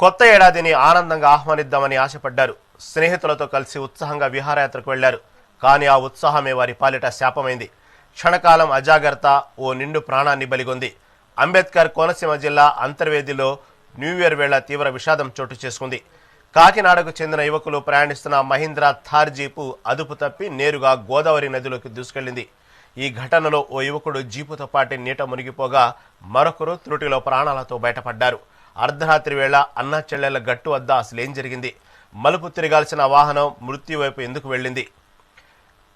కొత్త ఏడాదిని ఆనందంగా ఆహ్వానిద్దామని ఆశపడ్డారు. స్నేహితులతో కలిసి ఉత్సాహంగా విహారయాత్రకు వెళ్ళారు. కానీ ఆ ఉత్సాహమే వారి పాలిట శాపమైంది. క్షణకాలం అజాగ్రత్త ఓ నిండు ప్రాణాన్ని బలిగొంది. అంబేద్కర్ కోనసీమ జిల్లా అంతర్వేదిలో న్యూ ఇయర్ వేళ తీవ్ర విషాదం చోటు చేసుకుంది. కాకినాడకు చెందిన యువకులు ప్రయాణిస్తున్న మహీంద్రా థార్ జీపు అదుపు తప్పి నేరుగా గోదావరి నదిలోకి దూసుకెళ్ళింది ఈ ఘటనలో ఓ యువకుడు జీపుతో పాటు నీట మునిగిపోగా మరొకరు త్రుటిలో ప్రాణాలతో బయటపడ్డారు. అర్ధరాత్రి వేళ అన్నా చెల్లెళ్ళ గట్టు వద్ద అసలేం జరిగింది? మలుపు తిరగాల్సిన వాహనం మృత్యు వైపు ఎందుకు వెళ్ళింది?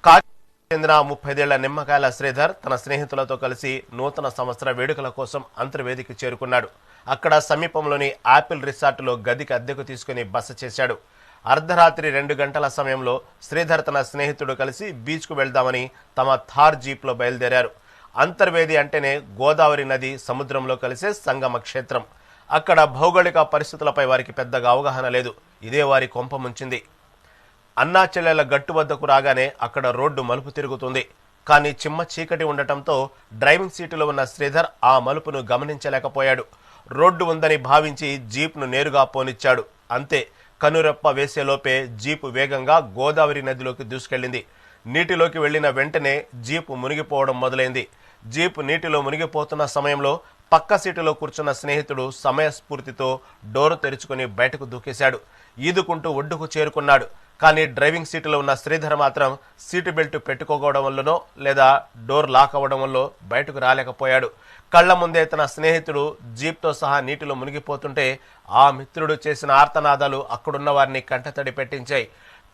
కాకి చెందిన ముప్పైదేళ్ళ నిమ్మకాయల శ్రీధర్ తన స్నేహితులతో కలిసి నూతన సంవత్సర వేడుకల కోసం అంతర్వేదికి చేరుకున్నాడు. అక్కడ సమీపంలోని ఆపిల్ రిసార్టులో గదికి అద్దెకు తీసుకుని బస చేశాడు. అర్ధరాత్రి రెండు గంటల సమయంలో శ్రీధర్ తన స్నేహితుడు కలిసి బీచ్కు వెళ్దామని తమ థార్ జీప్లో బయలుదేరారు. అంతర్వేది అంటేనే గోదావరి నది సముద్రంలో కలిసే సంగమ క్షేత్రం అక్కడ భౌగోళిక పరిస్థితులపై వారికి పెద్దగా అవగాహన లేదు. ఇదే వారి కొంప ముంచింది. అన్నా చెల్లెల గట్టు వద్దకు రాగానే అక్కడ రోడ్డు మలుపు తిరుగుతుంది. కానీ చిమ్మ చీకటి ఉండటంతో డ్రైవింగ్ సీటులో ఉన్న శ్రీధర్ ఆ మలుపును గమనించలేకపోయాడు. రోడ్డు ఉందని భావించి జీప్ను నేరుగా పోనిచ్చాడు. అంతే కనురెప్ప వేసేలోపే జీపు వేగంగా గోదావరి నదిలోకి దూసుకెళ్ళింది నీటిలోకి వెళ్ళిన వెంటనే జీపు మునిగిపోవడం మొదలైంది. జీపు నీటిలో మునిగిపోతున్న సమయంలో పక్క సీటులో కూర్చున్న స్నేహితుడు సమయస్ఫూర్తితో డోరు తెరుచుకుని బయటకు దూకేశాడు. ఈదుకుంటూ ఒడ్డుకు చేరుకున్నాడు. కానీ డ్రైవింగ్ సీటులో ఉన్న శ్రీధర్ మాత్రం సీటు బెల్ట్ పెట్టుకోవడం వల్లనో లేదా డోర్ లాక్ అవ్వడం వల్ల బయటకు రాలేకపోయాడు. కళ్ళ ముందే తన స్నేహితుడు జీప్తో సహా నీటిలో మునిగిపోతుంటే ఆ మిత్రుడు చేసిన ఆర్తనాదాలు అక్కడున్న వారిని కంటతడి పెట్టించాయి.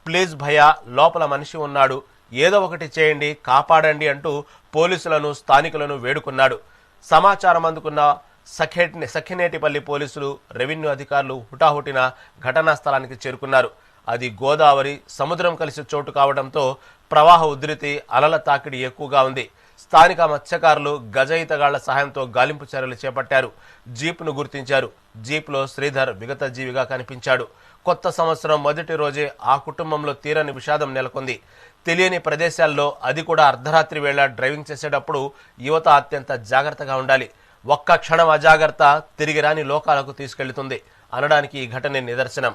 ప్లీజ్ భయ లోపల మనిషి ఉన్నాడు. ఏదో ఒకటి చేయండి కాపాడండి అంటూ పోలీసులను స్థానికులను వేడుకున్నాడు. సమాచారం అందుకున్న సఖేటి సఖినేటిపల్లి పోలీసులు రెవెన్యూ అధికారులు హుటాహుటిన ఘటనా స్థలానికి చేరుకున్నారు. అది గోదావరి సముద్రం కలిసి చోటు కావడంతో ప్రవాహ ఉధృతి అలల తాకిడి ఎక్కువగా ఉంది. స్థానిక మత్స్యకారులు గజ ఈతగాళ్ళ సహాయంతో గాలింపు చర్యలు చేపట్టారు. జీప్ను గుర్తించారు. జీప్లో శ్రీధర్ విగత జీవిగా కనిపించాడు. కొత్త సంవత్సరం మొదటి రోజే ఆ కుటుంబంలో తీరని విషాదం నెలకొంది. తెలియని ప్రదేశాల్లో అది కూడా అర్ధరాత్రి వేళ డ్రైవింగ్ చేసేటప్పుడు యువత అత్యంత జాగ్రత్తగా ఉండాలి. ఒక్క క్షణం అజాగ్రత్త తిరిగిరాని లోకాలకు తీసుకెళ్తుంది. అనడానికి ఈ ఘటనే నిదర్శనం.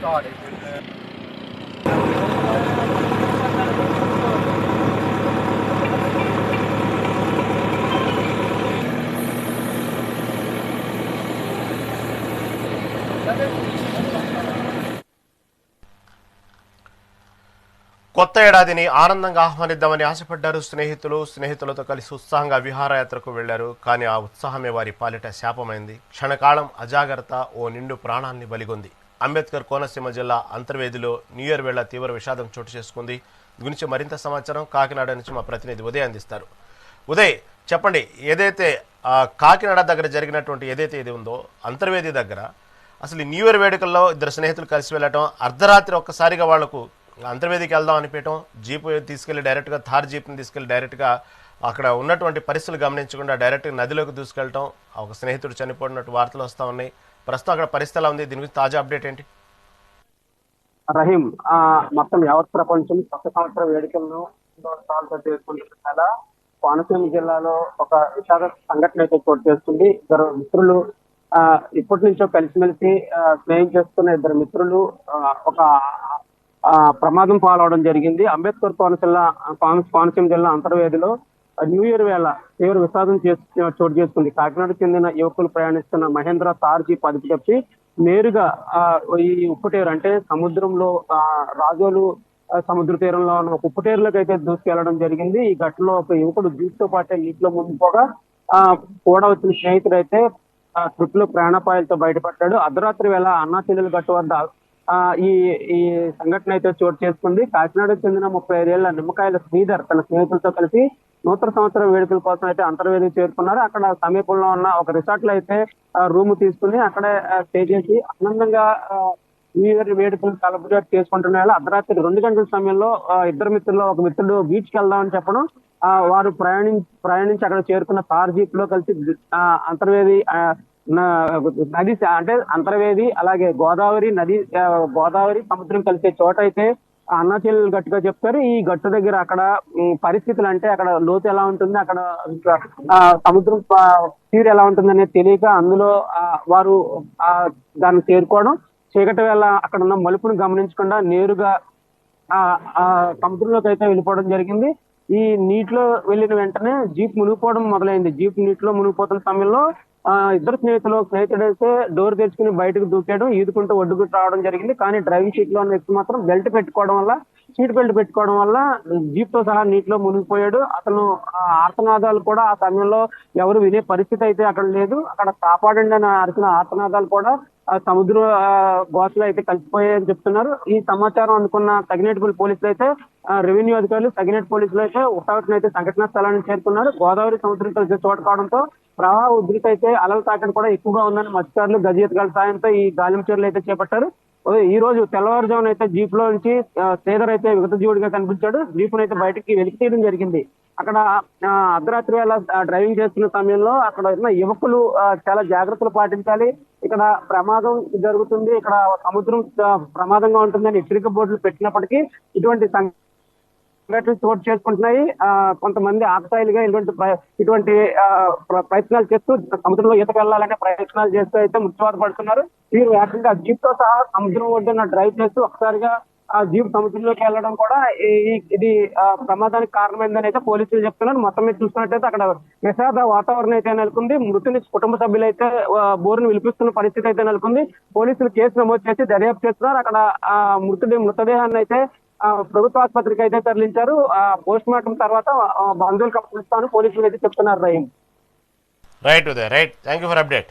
Sorry. కొత్త ఏడాదిని ఆనందంగా ఆహ్వానిద్దామని ఆశపడ్డారు స్నేహితులు. స్నేహితులతో కలిసి ఉత్సాహంగా విహారయాత్రకు వెళ్ళారు కానీ ఆ ఉత్సాహమే వారి పాలిట శాపమైంది. క్షణకాలం అజాగ్రత్త ఓ నిండు ప్రాణాన్ని బలిగొంది. అంబేద్కర్ కోనసీమ జిల్లా అంతర్వేదిలో న్యూ ఇయర్ వేళ తీవ్ర విషాదం చోటు చేసుకుంది. గురించి మరింత సమాచారం కాకినాడ నుంచి మా ప్రతినిధి ఉదయ్ అందిస్తారు. ఉదయ్ చెప్పండి ఏదైతే కాకినాడ దగ్గర జరిగినటువంటి ఏదైతే ఇది ఉందో అంతర్వేది దగ్గర అసలు న్యూ ఇయర్ వేడుకల్లో ఇద్దరు స్నేహితులు కలిసి వెళ్ళటం అర్ధరాత్రి ఒక్కసారిగా వాళ్ళకు అంతర్వేదికి వెళ్దాం అనిపించడం జీప్ తీసుకెళ్ళి డైరెక్ట్గా థార్ జీప్ని తీసుకెళ్ళి డైరెక్ట్గా అక్కడ ఉన్నటువంటి పరిస్థితులు గమనించకుండా డైరెక్ట్గా నదిలోకి దూసుకెళ్ళటం ఒక స్నేహితుడు చనిపోయినట్టు వార్తలు వస్తూ ఉన్నాయి. ప్రస్తుతం అక్కడ పరిస్థితి ఎలా ఉంది? దీని గురించి తాజా అప్డేట్ ఏంటి? రహీం మొత్తం యావత్ ప్రపంచం కొత్త సంవత్సర వేడుకలను కోనసీమ జిల్లాలో ఒక విషాద సంఘటన అయితే చోటు చేస్తుంది ఇద్దరు మిత్రులు ఇప్పటి నుంచో కలిసిమెలిసి స్నేహం చేస్తున్న ఇద్దరు మిత్రులు ఆ, ఒక ఆ, ప్రమాదం పాలవడం జరిగింది. అంబేద్కర్ కోనసీమ కోనసీమ జిల్లా అంతర్వేదిలో న్యూ ఇయర్ వేళ తీవ్ర విషాదం చేసుకునే చోటు చేసుకుంది. కాకినాడ చెందిన యువకులు ప్రయాణిస్తున్న మహేంద్ర తార్జీ పదికి చెప్పి నేరుగా ఆ, ఈ ఉప్పుటేరు అంటే సముద్రంలో ఆ, రాజోలు సముద్ర తీరంలో ఉన్న ఒక ఉప్పుటేరులోకి అయితే దూసుకెళ్ళడం జరిగింది. ఈ ఘటనలో ఒక యువకుడు జీప్తో పాటే నీటిలో ముందుకోగా ఆ కూడా వచ్చిన స్నేహితుడు అయితే ఆ ప్రాణాపాయాలతో బయటపడ్డాడు. అర్ధరాత్రి వేళ అన్నా చెల్లెలు గట్టు వద్ద ఆ ఈ ఈ సంఘటన అయితే చోటు చేసుకుంది. కాకినాడకు చెందిన ముప్పై ఐదేళ్ళ నిమ్మకాయల శ్రీధర్ తన స్నేహితులతో కలిసి నూతన సంవత్సర వేడుకల కోసం అయితే అంతర్వేది చేరుకున్నారు. అక్కడ సమీపంలో ఉన్న ఒక రిసార్ట్లో అయితే రూమ్ తీసుకుని అక్కడే స్టే చేసి ఆనందంగా న్యూ ఇయర్ వేడుకలు సెలబ్రేట్ చేసుకుంటున్న వేళ అర్ధరాత్రి రెండు గంటల సమయంలో ఇద్దరు మిత్రులు ఒక మిత్రుడు బీచ్కి వెళ్దామని చెప్పడం వారు ప్రయాణించి ప్రయాణించి అక్కడ చేరుకున్న కార్ జీప్లో కలిసి ఆ, అంతర్వేది నది అంటే అంతర్వేది అలాగే గోదావరి నది గోదావరి సముద్రం కలిసే చోట అయితే అన్నాచెల్లెలు గట్టుగా చెప్తారు. ఈ గట్టు దగ్గర అక్కడ పరిస్థితులు అంటే అక్కడ లోతు ఎలా ఉంటుంది అక్కడ ఆ, సముద్రం ఆ, తీరు ఎలా ఉంటుంది అనేది తెలియక అందులో ఆ, వారు ఆ దాన్ని చేరుకోవడం. చీకటి వేళ అక్కడ ఉన్న మలుపును గమనించకుండా నేరుగా ఆ ఆ సముద్రంలోకి అయితే వెళ్ళిపోవడం జరిగింది. ఈ నీటిలో వెళ్ళిన వెంటనే జీప్ మునిగిపోవడం మొదలైంది. జీప్ నీటిలో మునిగిపోతున్న సమయంలో ఆ ఇద్దరు స్నేహితులు స్నేహితుడు అయితే డోర్ తెచ్చుకుని బయటకు దూకేయడం ఈదుకుంటూ ఒడ్డుకు రావడం జరిగింది. కానీ డ్రైవింగ్ సీట్లో ఉన్న వ్యక్తి మాత్రం బెల్ట్ పెట్టుకోవడం వల్ల సీట్ బెల్ట్ పెట్టుకోవడం వల్ల జీప్తో సహా నీటిలో మునిగిపోయాడు. అతను ఆ ఆర్తనాదాలు కూడా ఆ సమయంలో ఎవరు వినే పరిస్థితి అయితే అక్కడ లేదు. అక్కడ కాపాడండి అని అరిచిన ఆర్తనాదాలు కూడా సముద్ర ఆ, అయితే కలిసిపోయాయని చెప్తున్నారు. ఈ సమాచారం అందుకున్న తగినేటిపల్లి పోలీసులు అయితే రెవెన్యూ అధికారులు తగినేటి పోలీసులు అయితే ఒకటి అయితే సంఘటనా స్థలానికి చేరుకున్నారు. గోదావరి సముద్రం కలిసి చోటు కావడంతో ప్రవాహ ఉధృతి అయితే అలల తాకడం కూడా ఎక్కువగా ఉందని మత్స్యకారులు గజెత్తుగాల సాయంతో ఈ గాలిం చర్యలు అయితే చేపట్టారు. ఈ రోజు తెల్లవారుజామున అయితే జీప్లో నుంచి ఆ, శ్రీధర్ అయితే విగత జీవుడిగా కనిపించాడు. జీప్ అయితే బయటకి వెలికి తీయడం జరిగింది. అక్కడ అర్ధరాత్రి వేళ డ్రైవింగ్ చేస్తున్న సమయంలో అక్కడ ఉన్న యువకులు చాలా జాగ్రత్తలు పాటించాలి. ఇక్కడ ప్రమాదం జరుగుతుంది. ఇక్కడ సముద్రం ప్రమాదంగా ఉంటుందని హెచ్చరిక బోర్డులు పెట్టినప్పటికీ ఇటువంటి సంఘటనలు చోటు చేసుకుంటున్నాయి. ఆ, కొంతమంది ఆకతాయిలుగా ఇటువంటి ప్ర- ఇటువంటి ఆ, ప్ర- ప్రయత్నాలు చేస్తూ సముద్రంలో ఈతకు వెళ్ళాలనే ప్రయత్నాలు చేస్తూ అయితే మృత్యువాత పడుతున్నారు. వీరు ఏకంగా జీప్తో సహా సముద్రం ఒడ్డున డ్రైవ్ చేస్తూ ఒకసారిగా ఆ జీప్ సముద్రంలోకి వెళ్ళడం కూడా ఈ- ఇది ఆ, ప్రమాదానికి కారణమైందని అయితే పోలీసులు చెప్తున్నారు. మొత్తం మీద చూసుకున్నట్టయితే అక్కడ విషాద వాతావరణం అయితే నెలకొంది. మృతుని కుటుంబ సభ్యులైతే ఆ, బోరును విలిపిస్తున్న పరిస్థితి అయితే నెలకొంది. పోలీసులు కేసు నమోదు చేసి దర్యాప్తు చేస్తున్నారు. అక్కడ ఆ మృతుడి మృతదేహాన్ని అయితే ప్రభుత్వ ఆసుపత్రికి అయితే తరలించారు. ఆ పోస్ట్ మార్టం తర్వాత బంధువులు బంధువులకు అప్పగిస్తాను పోలీసులు అయితే చెప్తున్నారు Rahim. Right Uday right. Thank you for update.